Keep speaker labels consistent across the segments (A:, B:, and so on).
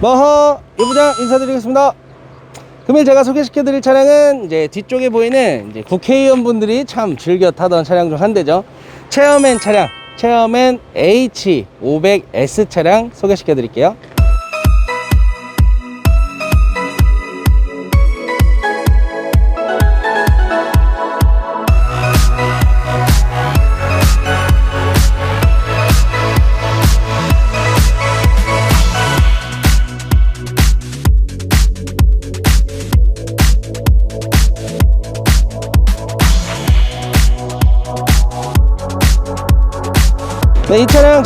A: 머허 이부장 인사드리겠습니다. 금일 제가 소개시켜드릴 차량은 이제 뒤쪽에 보이는 이제 국회의원분들이 참 즐겨 타던 차량 중 한 대죠. 체어맨 차량, 체어맨 H500S 차량 소개시켜드릴게요.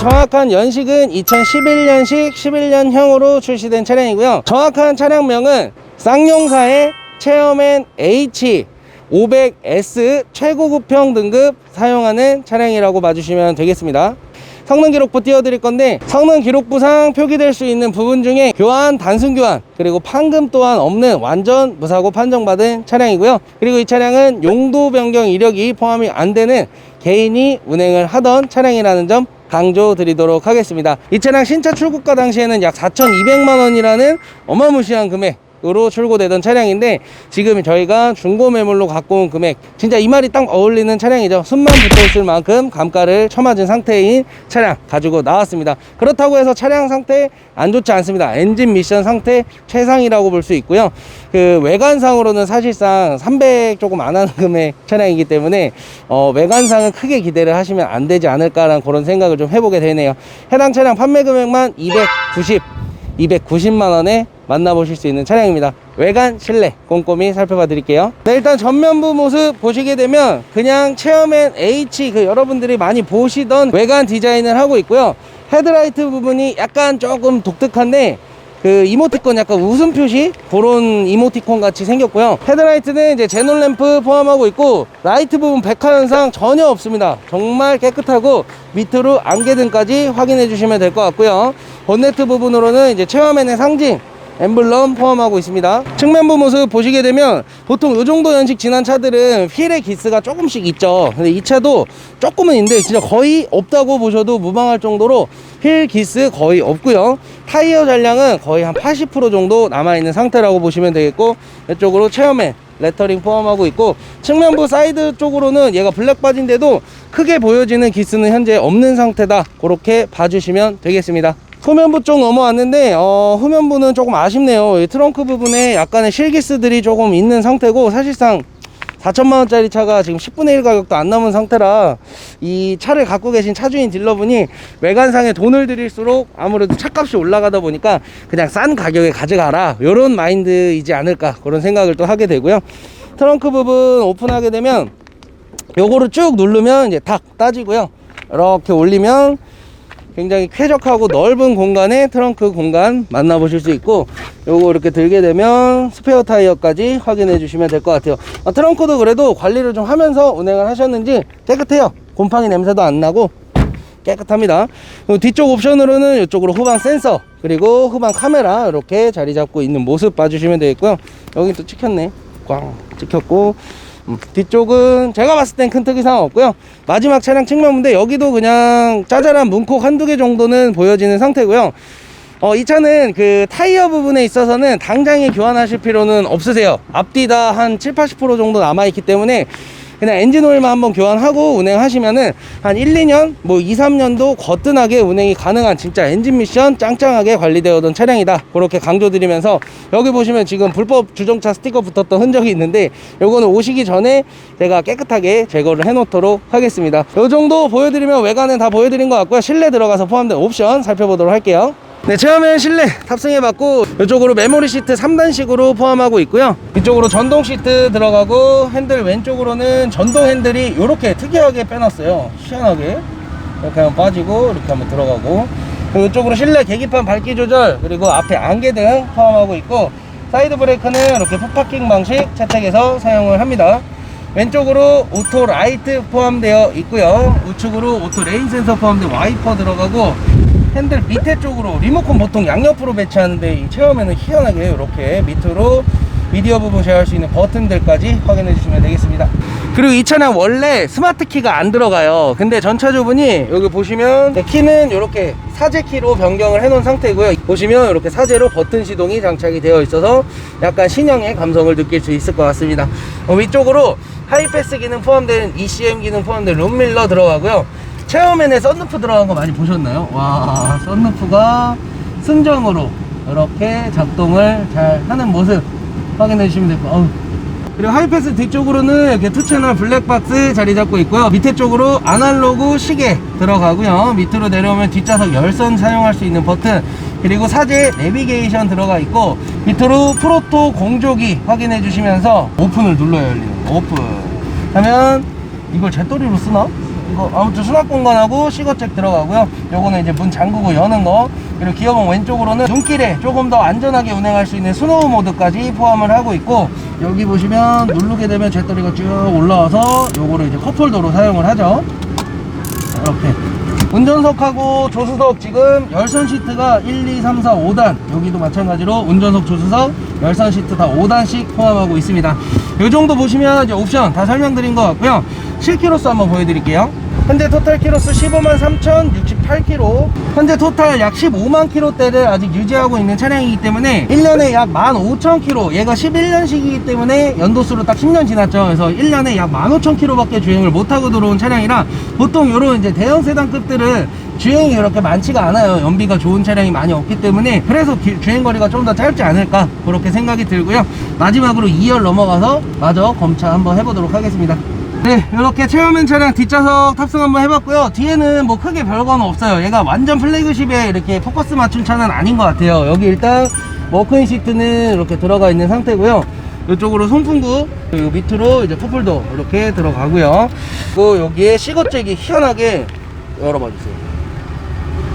A: 정확한 연식은 2011년식 11년형으로 출시된 차량이고요. 정확한 차량명은 쌍용사의 체어맨 H500S 최고급형 등급 사용하는 차량이라고 봐주시면 되겠습니다. 성능 기록부 띄워드릴 건데 성능 기록부상 표기될 수 있는 부분 중에 교환, 단순 교환 그리고 판금 또한 없는 완전 무사고 판정받은 차량이고요. 그리고 이 차량은 용도 변경 이력이 포함이 안 되는 개인이 운행을 하던 차량이라는 점 강조드리도록 하겠습니다. 이 차량 신차 출고가 당시에는 약 4,200만 원이라는 어마무시한 금액 으로 출고되던 차량인데 지금 저희가 중고 매물로 갖고 온 금액 진짜 이 말이 딱 어울리는 차량이죠. 숨만 붙어 있을 만큼 감가를 쳐맞은 상태인 차량 가지고 나왔습니다. 그렇다고 해서 차량 상태 안 좋지 않습니다. 엔진 미션 상태 최상이라고 볼 수 있고요. 그 외관상으로는 사실상 300 조금 안 하는 금액 차량이기 때문에 어, 외관상은 크게 기대를 하시면 안 되지 않을까라는 그런 생각을 좀 해보게 되네요. 해당 차량 판매 금액만 290, 290만 원에 만나보실 수 있는 차량입니다. 외관, 실내 꼼꼼히 살펴봐 드릴게요. 네, 일단 전면부 모습 보시게 되면 그냥 체어맨 H 그 여러분들이 많이 보시던 외관 디자인을 하고 있고요. 헤드라이트 부분이 약간 조금 독특한데 그 이모티콘 약간 웃음 표시 그런 이모티콘 같이 생겼고요 헤드라이트는 이제 제논 램프 포함하고 있고 라이트 부분 백화 현상 전혀 없습니다 정말 깨끗하고 밑으로 안개등까지 확인해 주시면 될 것 같고요 본네트 부분으로는 이제 체어맨의 상징 엠블럼 포함하고 있습니다. 측면부 모습 보시게 되면 보통 이 정도 연식 지난 차들은 휠의 기스가 조금씩 있죠. 근데 이 차도 조금은 있는데 진짜 거의 없다고 보셔도 무방할 정도로 휠 기스 거의 없고요. 타이어 잔량은 거의 한 80% 정도 남아있는 상태라고 보시면 되겠고 이쪽으로 체어맨 레터링 포함하고 있고 측면부 사이드 쪽으로는 얘가 블랙 바지인데도 크게 보여지는 기스는 현재 없는 상태다. 그렇게 봐주시면 되겠습니다 후면부 쪽 넘어왔는데 어, 후면부는 조금 아쉽네요. 이 트렁크 부분에 약간의 실기스들이 조금 있는 상태고 사실상 4천만 원짜리 차가 지금 10분의 1 가격도 안 남은 상태라 이 차를 갖고 계신 차주인 딜러분이 외관상에 돈을 들일수록 아무래도 차값이 올라가다 보니까 그냥 싼 가격에 가져가라. 이런 마인드이지 않을까. 그런 생각을 또 하게 되고요. 트렁크 부분 오픈하게 되면 요거를 쭉 누르면 이제 탁 따지고요. 이렇게 올리면 굉장히 쾌적하고 넓은 공간에 트렁크 공간 만나보실 수 있고 요거 이렇게 들게 되면 스페어 타이어까지 확인해 주시면 될 것 같아요. 아, 트렁크도 그래도 관리를 좀 하면서 운행을 하셨는지 깨끗해요. 곰팡이 냄새도 안 나고 깨끗합니다. 뒤쪽 옵션으로는 이쪽으로 후방 센서 그리고 후방 카메라 이렇게 자리 잡고 있는 모습 봐주시면 되겠고요. 여기 또 찍혔네. 꽝 찍혔고. 음, 뒤쪽은 제가 봤을 땐 큰 특이사항 없고요. 마지막 차량 측면인데 여기도 그냥 짜잘한 문콕 한두 개 정도는 보여지는 상태고요. 어, 이 차는 그 타이어 부분에 있어서는 당장에 교환하실 필요는 없으세요. 앞뒤 다 한 7, 80% 정도 남아있기 때문에 그냥 엔진 오일만 한번 교환하고 운행하시면은 한 1, 2년, 뭐 2, 3년도 거뜬하게 운행이 가능한 진짜 엔진 미션 짱짱하게 관리되어 오던 차량이다. 그렇게 강조드리면서 여기 보시면 지금 불법 주정차 스티커 붙었던 흔적이 있는데 요거는 오시기 전에 제가 깨끗하게 제거를 해 놓도록 하겠습니다. 요 정도 보여드리면 외관은 다 보여드린 것 같고요. 실내 들어가서 포함된 옵션 살펴보도록 할게요. 네, 체험엔 실내 탑승해봤고 이쪽으로 메모리 시트 3단식으로 포함하고 있고요. 이쪽으로 전동 시트 들어가고 핸들 왼쪽으로는 전동 핸들이 이렇게 특이하게 빼놨어요. 희한하게. 이렇게 하면 빠지고 이렇게 하면 들어가고. 그리고 이쪽으로 실내 계기판 밝기 조절 그리고 앞에 안개등 포함하고 있고 사이드 브레이크는 이렇게 풋파킹 방식 채택해서 사용을 합니다. 왼쪽으로 오토 라이트 포함되어 있고요. 우측으로 오토 레인 센서 포함된 와이퍼 들어가고 핸들 밑에 쪽으로 리모컨 보통 양옆으로 배치하는데 이 체험에는 희한하게 이렇게 밑으로 미디어 부분 제어할 수 있는 버튼들까지 확인해 주시면 되겠습니다. 그리고 이 차량 원래 스마트 키가 안 들어가요. 근데 전차주분이 여기 보시면 키는 이렇게 사제 키로 변경을 해 놓은 상태고요. 보시면 이렇게 사제로 버튼 시동이 장착이 되어 있어서 약간 신형의 감성을 느낄 수 있을 것 같습니다. 어, 위쪽으로 하이패스 기능 포함된 ECM 기능 포함된 룸밀러 들어가고요. 체어맨에 썬루프 들어간 거 많이 보셨나요? 와, 썬루프가 순정으로 이렇게 작동을 잘 하는 모습 확인해 주시면 될 거예요. 어우. 그리고 하이패스 뒤쪽으로는 이렇게 투채널 블랙박스 자리 잡고 있고요. 밑에 쪽으로 아날로그 시계 들어가고요. 밑으로 내려오면 뒷좌석 열선 사용할 수 있는 버튼 그리고 사제 내비게이션 들어가 있고 밑으로 프로토 공조기 확인해 주시면서 오픈을 눌러야 열리는 거. 오픈 하면 이걸 제또리로 쓰나? 이거 아무튼 수납 공간하고 시거잭 들어가고요. 요거는 이제 문 잠그고 여는 거. 그리고 기어봉 왼쪽으로는 눈길에 조금 더 안전하게 운행할 수 있는 스노우 모드까지 포함을 하고 있고 여기 보시면 누르게 되면 제떨이가 쭉 올라와서 요거를 이제 컵홀더로 사용을 하죠. 이렇게 운전석하고 조수석 지금 열선 시트가 1, 2, 3, 4, 5단 여기도 마찬가지로 운전석 조수석 열선 시트 다 5단씩 포함하고 있습니다 이 정도 보시면 이제 옵션 다 설명드린 것 같고요 7키로수 한번 보여드릴게요 현재 토탈 키로수 15만 3,068km 현재 토탈 약 15만 km대를 아직 유지하고 있는 차량이기 때문에 1년에 약 15,000km 얘가 11년식이기 때문에 연도수로 딱 10년 지났죠. 그래서 1년에 약 15,000km 밖에 주행을 못하고 들어온 차량이라 보통 이런 이제 대형 세단급들은 주행이 그렇게 많지가 않아요. 연비가 좋은 차량이 많이 없기 때문에 그래서 기- 주행거리가 좀 더 짧지 않을까 그렇게 생각이 들고요. 마지막으로 2열 넘어가서 마저 검차 한번 해보도록 하겠습니다 네 이렇게 체험한 차량 뒷좌석 탑승 한번 해봤고요. 뒤에는 뭐 크게 별거는 없어요. 얘가 완전 플래그십에 이렇게 포커스 맞춘 차는 아닌 것 같아요. 여기 일단 워크인 시트는 이렇게 들어가 있는 상태고요. 이쪽으로 송풍구 그리고 밑으로 이제 컵홀더 이렇게 들어가고요. 그리고 여기에 시거잭이 희한하게 열어봐 주세요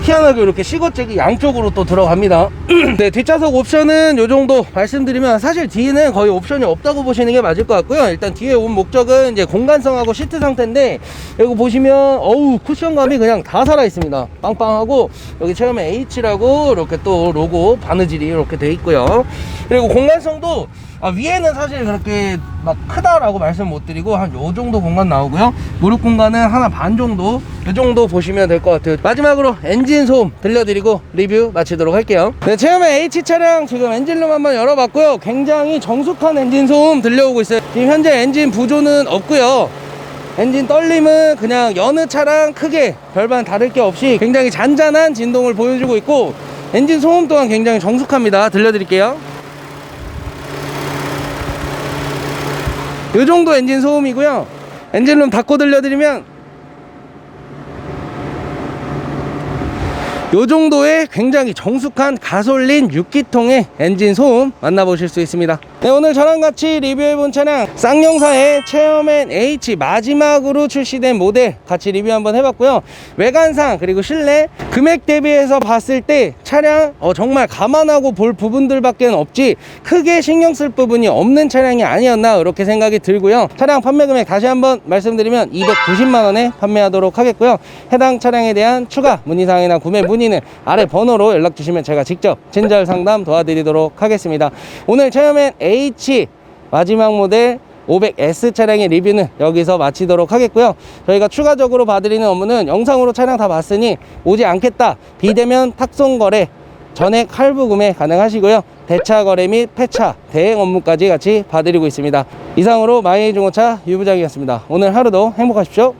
A: 희한하게 이렇게 시거잭이 양쪽으로 또 들어갑니다. 네 뒷좌석 옵션은 요 정도 말씀드리면 사실 뒤에는 거의 옵션이 없다고 보시는 게 맞을 것 같고요. 일단 뒤에 온 목적은 이제 공간성하고 시트 상태인데 여기 보시면 어우 쿠션감이 그냥 다 살아 있습니다. 빵빵하고 여기 처음에 H라고 이렇게 또 로고 바느질이 이렇게 돼 있고요. 그리고 공간성도 아, 위에는 사실 그렇게 막 크다라고 말씀 못 드리고 한 요 정도 공간 나오고요. 무릎 공간은 하나 반 정도 요 정도 보시면 될 것 같아요. 마지막으로 엔진 소음 들려드리고 리뷰 마치도록 할게요. 네 체험의 H 차량 지금 엔진룸 한번 열어봤고요. 굉장히 정숙한 엔진 소음 들려오고 있어요. 지금 현재 엔진 부조는 없고요. 엔진 떨림은 그냥 여느 차랑 크게 별반 다를 게 없이 굉장히 잔잔한 진동을 보여주고 있고 엔진 소음 또한 굉장히 정숙합니다. 들려드릴게요 이 정도 엔진 소음이고요. 엔진룸 닫고 들려드리면 이 정도의 굉장히 정숙한 가솔린 6기통의 엔진 소음 만나보실 수 있습니다. 네, 오늘 저랑 같이 리뷰해본 차량 쌍용사의 체어맨 H 마지막으로 출시된 모델 같이 리뷰 한번 해봤고요. 외관상 그리고 실내 금액 대비해서 봤을 때 차량 어, 정말 감안하고 볼 부분들밖에 없지 크게 신경 쓸 부분이 없는 차량이 아니었나 이렇게 생각이 들고요. 차량 판매 금액 다시 한번 말씀드리면 290만 원에 판매하도록 하겠고요. 해당 차량에 대한 추가 문의사항이나 구매 문의는 아래 번호로 연락 주시면 제가 직접 친절 상담 도와드리도록 하겠습니다. 오늘 체험엔 H 마지막 모델 500S 차량의 리뷰는 여기서 마치도록 하겠고요. 저희가 추가적으로 봐드리는 업무는 영상으로 차량 다 봤으니 오지 않겠다. 비대면 탁송 거래 전액 할부 구매 가능하시고요. 대차 거래 및 폐차 대행 업무까지 같이 봐드리고 있습니다. 이상으로 마이 중고차 유부장이었습니다. 오늘 하루도 행복하십시오.